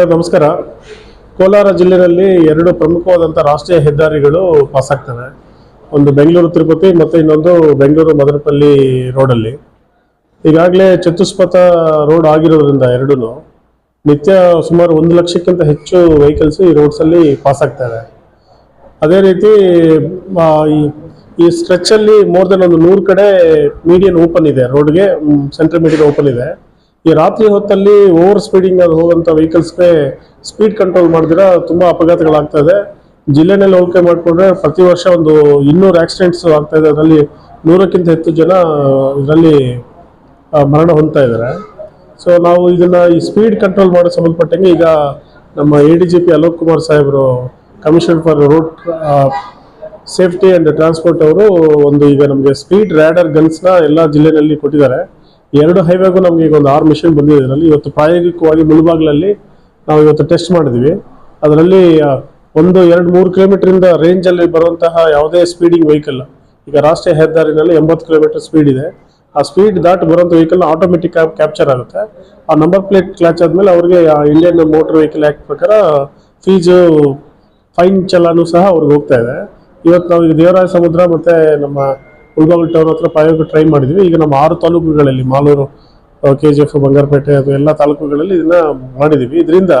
Sir, ನಮಸ್ಕಾರ. ಕೋಲಾರ ಜಿಲ್ಲೆಯಲ್ಲಿ ಎರಡು ಪ್ರಮುಖವಾದಂಥ ರಾಷ್ಟ್ರೀಯ ಹೆದ್ದಾರಿಗಳು ಪಾಸ್ ಆಗ್ತವೆ. ಒಂದು ಬೆಂಗಳೂರು ತಿರುಪತಿ ಮತ್ತು ಇನ್ನೊಂದು ಬೆಂಗಳೂರು ಮದನಪಲ್ಲಿ ರೋಡಲ್ಲಿ. ಈಗಾಗಲೇ ಚತುಷ್ಪಥ ರೋಡ್ ಆಗಿರೋದ್ರಿಂದ ಎರಡೂ ನಿತ್ಯ ಸುಮಾರು ಒಂದು ಲಕ್ಷಕ್ಕಿಂತ ಹೆಚ್ಚು ವೆಹಿಕಲ್ಸ್ ಈ ರೋಡ್ಸಲ್ಲಿ ಪಾಸ್ ಆಗ್ತವೆ. ಅದೇ ರೀತಿ ಈ- ಸ್ಟ್ರೆಚಲ್ಲಿ ಮೋರ್ ದೆನ್ ಒಂದು ನೂರು ಕಡೆ ಮೀಡಿಯನ್ ಓಪನ್ ಇದೆ. ರೋಡ್ಗೆ ಸೆಂಟ್ರಲ್ ಮೀಡಿಯನ್ ಓಪನ್ ಇದೆ. ಈ ರಾತ್ರಿ ಹೊತ್ತಲ್ಲಿ ಓವರ್ ಸ್ಪೀಡಿಂಗ್ ಅಲ್ಲಿ ಹೋಗುವಂಥ ವೆಹಿಕಲ್ಸ್ಗೆ ಸ್ಪೀಡ್ ಕಂಟ್ರೋಲ್ ಮಾಡಿದ್ರೆ ತುಂಬ ಅಪಘಾತಗಳಾಗ್ತಾ ಇದೆ. ಜಿಲ್ಲೆನಲ್ಲಿ ಹೋಲಿಕೆ ಮಾಡಿಕೊಂಡ್ರೆ ಪ್ರತಿ ವರ್ಷ ಒಂದು ಇನ್ನೂರು ಆಕ್ಸಿಡೆಂಟ್ಸ್ ಆಗ್ತಾ ಇದೆ. ಅದರಲ್ಲಿ ನೂರಕ್ಕಿಂತ ಹೆಚ್ಚು ಜನ ಇದರಲ್ಲಿ ಮರಣ ಹೊಂದ್ತಾ ಇದ್ದಾರೆ. ಸೊ ನಾವು ಇದನ್ನ ಈ ಸ್ಪೀಡ್ ಕಂಟ್ರೋಲ್ ಮಾಡೋ ಸಂಬಂಧಪಟ್ಟಂಗೆ ಈಗ ನಮ್ಮ A D G P Alok Kumar ಸಾಹೇಬರು commission for road safety and transport ಅವರು ಒಂದು ಈಗ ನಮಗೆ ಸ್ಪೀಡ್ ರ್ಯಾಡರ್ ಗನ್ಸ್ನ ಎಲ್ಲ ಜಿಲ್ಲೆಯಲ್ಲಿ ಕೊಟ್ಟಿದ್ದಾರೆ. ಎರಡು ಹೈವೇಗೂ ನಮಗೆ ಈಗ ಒಂದು ಆರು ಮಿಷನ್ ಬಂದಿದೆ. ಇದರಲ್ಲಿ ಇವತ್ತು ಪ್ರಾಯೋಗಿಕವಾಗಿ ಮುಳುಬಾಗ್ಲಲ್ಲಿ ನಾವು ಇವತ್ತು ಟೆಸ್ಟ್ ಮಾಡಿದ್ವಿ. ಅದರಲ್ಲಿ ಒಂದು, ಎರಡು, ಮೂರು ಕಿಲೋಮೀಟರಿಂದ ರೇಂಜಲ್ಲಿ ಬರುವಂತಹ ಯಾವುದೇ ಸ್ಪೀಡಿಂಗ್ ವೆಹಿಕಲ್ ಈಗ ರಾಷ್ಟ್ರೀಯ ಹೆದ್ದಾರಿನಲ್ಲಿ ಎಂಬತ್ತು ಕಿಲೋಮೀಟರ್ ಸ್ಪೀಡ್ ಇದೆ. ಆ ಸ್ಪೀಡ್ ದಾಟ್ ಬರುವಂಥ ವೆಹಿಕಲ್ ಆಟೋಮೆಟಿಕ್ ಆಗಿ ಕ್ಯಾಪ್ಚರ್ ಆಗುತ್ತೆ. ಆ ನಂಬರ್ ಪ್ಲೇಟ್ ಕ್ಲಾಚ್ ಆದಮೇಲೆ ಅವ್ರಿಗೆ ಇಂಡಿಯನ್ ಮೋಟರ್ ವೆಹಿಕಲ್ ಆಕ್ಟ್ ಪ್ರಕಾರ ಫೀಸು ಫೈನ್ ಚಲಾನು ಸಹ ಅವ್ರಿಗೆ ಹೋಗ್ತಾ ಇದೆ. ಇವತ್ತು ನಾವು ದೇವರಾಯ ಸಮುದ್ರ ಮತ್ತೆ ನಮ್ಮ ಮುಳಬಾಗಿಲು ಟವರ್ ಹತ್ರ ಪ್ರಾಯೋಗಿಕ ಟ್ರೈ ಮಾಡಿದ್ವಿ. ಈಗ ನಮ್ಮ ಆರು ತಾಲೂಕುಗಳಲ್ಲಿ, Malur K G F Bangarpet ಅದು ಎಲ್ಲ ತಾಲೂಕುಗಳಲ್ಲಿ ಇದನ್ನ ಮಾಡಿದೀವಿ. ಇದರಿಂದ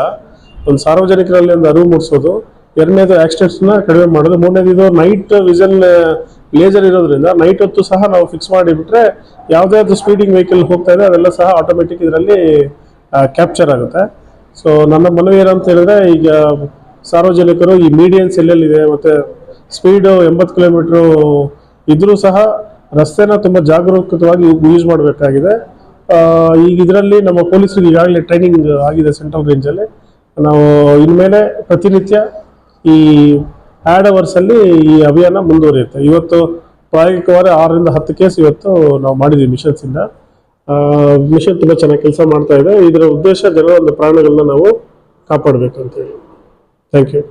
ಒಂದು ಸಾರ್ವಜನಿಕರಲ್ಲಿ ಒಂದು ಅರಿವು ಮೂಡಿಸೋದು, ಎರಡನೇದು ಆಕ್ಸಿಡೆಂಟ್ಸ್ನ ಕಡಿಮೆ ಮಾಡೋದು, ಮೂರನೇದು ಇದು ನೈಟ್ ವಿಸಲ್ ಲೇಜರ್ ಇರೋದ್ರಿಂದ ನೈಟ್ ಹೊತ್ತು ಸಹ ನಾವು ಫಿಕ್ಸ್ ಮಾಡಿಬಿಟ್ರೆ ಯಾವುದೇ ಅದು ಸ್ಪೀಡಿಂಗ್ ವೆಹಿಕಲ್ ಹೋಗ್ತಾ ಇದೆ, ಅದೆಲ್ಲ ಸಹ ಆಟೋಮೆಟಿಕ್ ಇದರಲ್ಲಿ ಕ್ಯಾಪ್ಚರ್ ಆಗುತ್ತೆ. ಸೊ ನನ್ನ ಮನವಿ ಏನಂತ ಹೇಳಿದ್ರೆ, ಈಗ ಸಾರ್ವಜನಿಕರು ಈ ಮೀಡಿಯನ್ಸ್ ಎಲ್ಲೆಲ್ಲಿದೆ ಮತ್ತೆ ಸ್ಪೀಡು ಎಂಬತ್ತು ಕಿಲೋಮೀಟ್ರು ಇದ್ರೂ ಸಹ ರಸ್ತೆನ ತುಂಬ ಜಾಗರೂಕವಾಗಿ ಯೂಸ್ ಮಾಡಬೇಕಾಗಿದೆ. ಈಗ ಇದರಲ್ಲಿ ನಮ್ಮ ಪೊಲೀಸರಿಗೆ ಈಗಾಗಲೇ ಟ್ರೈನಿಂಗ್ ಆಗಿದೆ ಸೆಂಟ್ರಲ್ ರೇಂಜಲ್ಲಿ ನಾವು ಇನ್ಮೇಲೆ ಪ್ರತಿನಿತ್ಯ ಈ ಆ್ಯಡ್ ಅವರ್ಸಲ್ಲಿ ಈ ಅಭಿಯಾನ ಮುಂದುವರಿಯುತ್ತೆ. ಇವತ್ತು ಪ್ರಾಯೋಗಿಕವಾಗಿ ಆರರಿಂದ ಹತ್ತು ಕೇಸ್ ಇವತ್ತು ನಾವು ಮಾಡಿದ್ದೀವಿ ಮಿಷನ್ಸಿಂದ ಮಿಷನ್ ತುಂಬ ಚೆನ್ನಾಗಿ ಕೆಲಸ ಮಾಡ್ತಾ ಇದೆ. ಇದರ ಉದ್ದೇಶ ಜನರ ಒಂದು ಪ್ರಾಣಗಳನ್ನ ನಾವು ಕಾಪಾಡಬೇಕು ಅಂತೇಳಿ ಥ್ಯಾಂಕ್ ಯು